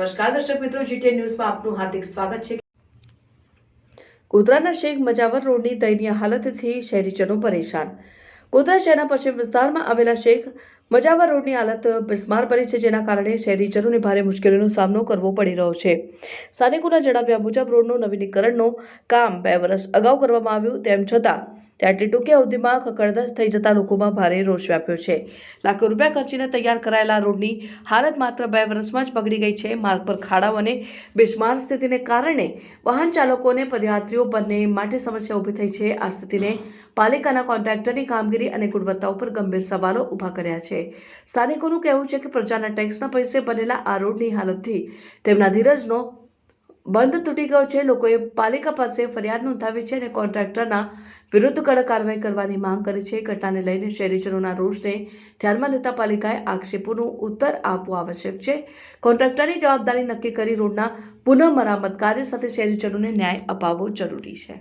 નમસ્કાર, દર્શક મિત્રો જીટીએ ન્યૂઝમાં આપનું હાર્દિક સ્વાગત છે. ગોધરાના શેખ મજાવર રોડની દયનીય હાલતથી શહેરીજનો પરેશાન. ગોધરા શહેરના પશ્ચિમ વિસ્તારમાં આવેલા શેખ મજાવર રોડની હાલત બિસ્માર બની છે, જેના કારણે શહેરીજનોને ભારે મુશ્કેલીનો સામનો કરવો પડી રહ્યો છે. સ્થાનિકોના જણાવ્યા મુજબ, રોડનું નવીનીકરણનું કામ બે વર્ષ અગાઉ કરવામાં આવ્યું, તેમ છતાં તે ટીટુકી અવધિમાં ખખડધજ થઈ જતા લોકોમાં ભારે રોષ વ્યાપ્યો છે. લાખો રૂપિયા ખર્ચીને તૈયાર કરાયેલા રોડની હાલત માત્ર બે વર્ષમાં જ બગડી ગઈ છે. માર્ગ પર ખાડાઓ અને બેસમાર સ્થિતિને કારણે વાહન ચાલકોને પદયાત્રીઓ બંને માટે સમસ્યા ઊભી થઈ છે. આ સ્થિતિને પાલિકાના કોન્ટ્રાક્ટરની કામગીરી અને ગુણવત્તા ઉપર ગંભીર સવાલો ઊભા કર્યા છે. સ્થાનિકોનું કહેવું છે કે પ્રજાના ટેક્સના પૈસે બનેલા આ રોડની હાલતથી તેમના ધીરજનો બંધ તૂટી ગયો છે. લોકોએ પાલિકા પાસે ફરિયાદ નોંધાવી છે અને કોન્ટ્રાક્ટરના વિરુદ્ધ કડક કાર્યવાહી કરવાની માંગ કરી છે. ઘટનાને લઈને શહેરીજનોના રોષને ધ્યાનમાં લેતા પાલિકાએ આક્ષેપોનું ઉત્તર આપવું આવશ્યક છે. કોન્ટ્રાક્ટરની જવાબદારી નક્કી કરી રોડના પુનઃ મરામત કાર્ય સાથે શહેરીજનોને ન્યાય અપાવવો જરૂરી છે.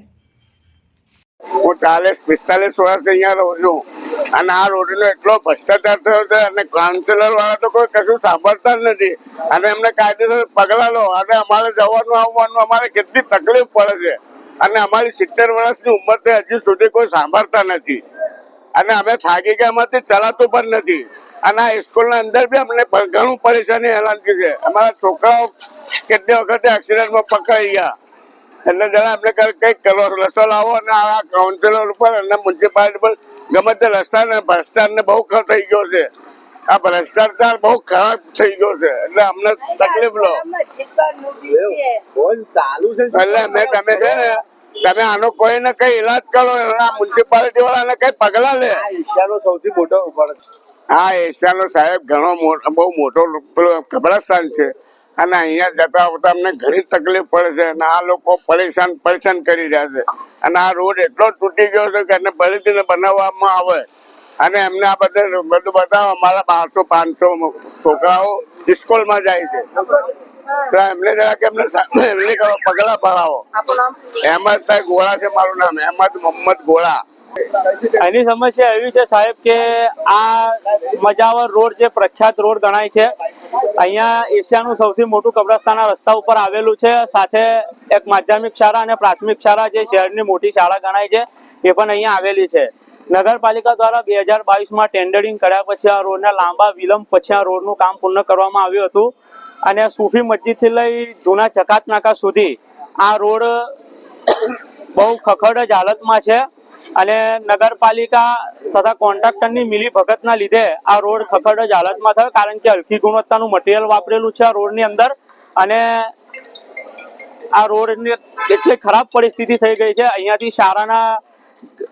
હું ચાલીસ પિસ્તાલીસ વર્ષ અહીંયા રહું છું. અને આ રોડનો એટલો ભ્રષ્ટાચાર થયો છે અને કાઉન્સિલર વાળા તો કોઈ કશું સાંભળતા જ નથી. અને એમને કાયદેસર પગલાં લો. અને અમારે જવાનું, આવવાનું, અમારે કેટલી તકલીફ પડે છે. અને અમારી સિત્તેર વર્ષની ઉંમર ઉંમરથી હજી સુધી કોઈ સાંભળતા નથી. અને અમે થાકી ગયા, એમાંથી ચલાતું પણ નથી. અને આ સ્કૂલના અંદર બી અમને ઘણું પરેશાની હેરાન છે. અમારા છોકરાઓ કેટલી વખતે એક્સિડન્ટમાં પકડાઈ ગયા. એટલે જરા આપણે કઈ- કંઈક કરો લસો લાવો અને આ કાઉન્સિલર ઉપર અને મ્યુનિસિપાલિટી પર ગમે તે રસ્તા ને ભ્રષ્ટાચાર ને બહુ થઈ ગયો છે. આ ભ્રષ્ટાચાર બહુ ખરાબ થઈ ગયો છે. એટલે અમને તકલીફ લો. એટલે અમે તમે છે ને તમે આનો કોઈને કઈ ઈલાજ કરો આ મ્યુનિસિપાલિટી વાળાને કઈ પગલા લે. એશિયાનો સૌથી મોટો હા એશિયાનો સાહેબ ઘણો મોટો બહુ મોટો કબ્રસ્તાન છે. અને અહીંયા જતા આવતા અમને ઘણી તકલીફ પડે છે. અને આ લોકો પરેશાન પરેશાન કરી રહ્યા છે. અને આ રોડ એટલો તૂટી ગયો છે કે એને ફરીથી બનાવવામાં આવે. અને એમને આ બધા બધું બતાવો અમારા બારસો પાંચસો છોકરાઓ સ્કૂલમાં જાય છે. તો એમને જરા કે એમને એમને કરો પગલા ભરાવો. અહેમદ સાહેબ ગોળા છે મારું નામ અહેમદ મોહમ્મદ ગોળા. એની સમસ્યા એવી છે સાહેબ કે આ મજાવર રોડ જે પ્રખ્યાત રોડ ગણાય છે અહીંયા એશિયાનું સૌથી મોટું કબ્રસ્તાન રસ્તા ઉપર આવેલું છે. સાથે એક માધ્યમિક શાળા અને પ્રાથમિક શાળા જે શહેરની મોટી શાળા ગણાય છે, એ પણ અહીંયા આવેલી છે. નગરપાલિકા દ્વારા બે હજાર બાવીસમાં ટેન્ડરિંગ કર્યા પછી આ રોડના લાંબા વિલંબ પછી આ રોડનું કામ પૂર્ણ કરવામાં આવ્યું હતું. અને સુફી મસ્જિદથી લઈ જૂના ચકાત નાકા સુધી આ રોડ બહુ ખખડ જ હાલતમાં છે. અને નગરપાલિકા તથા કોન્ટ્રાક્ટરની મિલી ભગતના લીધે આ રોડ ખખડ જ હાલતમાં થયો, કારણ કે હલકી ગુણવત્તાનું મટીરિયલ વાપરેલું છે આ રોડની અંદર. અને આ રોડની એટલી ખરાબ પરિસ્થિતિ થઈ ગઈ છે, અહીંયાથી શાળાના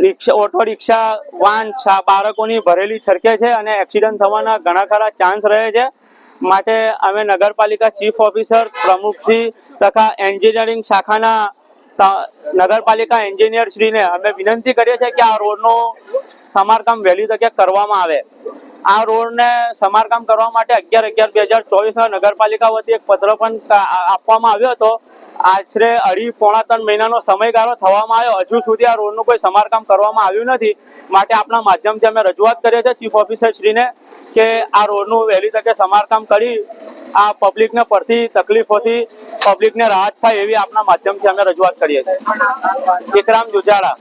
રિક્ષા, ઓટો રિક્ષા, વાન બાળકોની ભરેલી છરકે છે અને એક્સિડન્ટ થવાના ઘણા ખરા ચાન્સ રહે છે. માટે અમે નગરપાલિકા ચીફ ઓફિસર, પ્રમુખશ્રી તથા એન્જિનિયરિંગ શાખાના નગરપાલિકા એન્જિનિયર શ્રીને અમે વિનંતી કરીએ છીએ કે આ રોડનું સમારકામ વહેલી તકે કરવામાં આવે. આ રોડને સમારકામ કરવા માટે અગિયાર અગિયાર બે હજાર ચોવીસના નગરપાલિકા વતી એક પત્ર પણ આપવામાં આવ્યો હતો. આશરે અઢી પોણા ત્રણ મહિનાનો સમયગાળો થવામાં આવ્યો. હજુ સુધી આ રોડનું કોઈ સમારકામ કરવામાં આવ્યું નથી. માટે આપણા માધ્યમથી અમે રજૂઆત કરીએ છીએ ચીફ ઓફિસર શ્રીને કે આ રોડનું વહેલી તકે સમારકામ કરી આ પબ્લિકને પડતી તકલીફોથી પબ્લિકને રાહત થાય એવી આપણા માધ્યમથી અમે રજૂઆત કરીએ છીએ. વિકરામ જુજાડા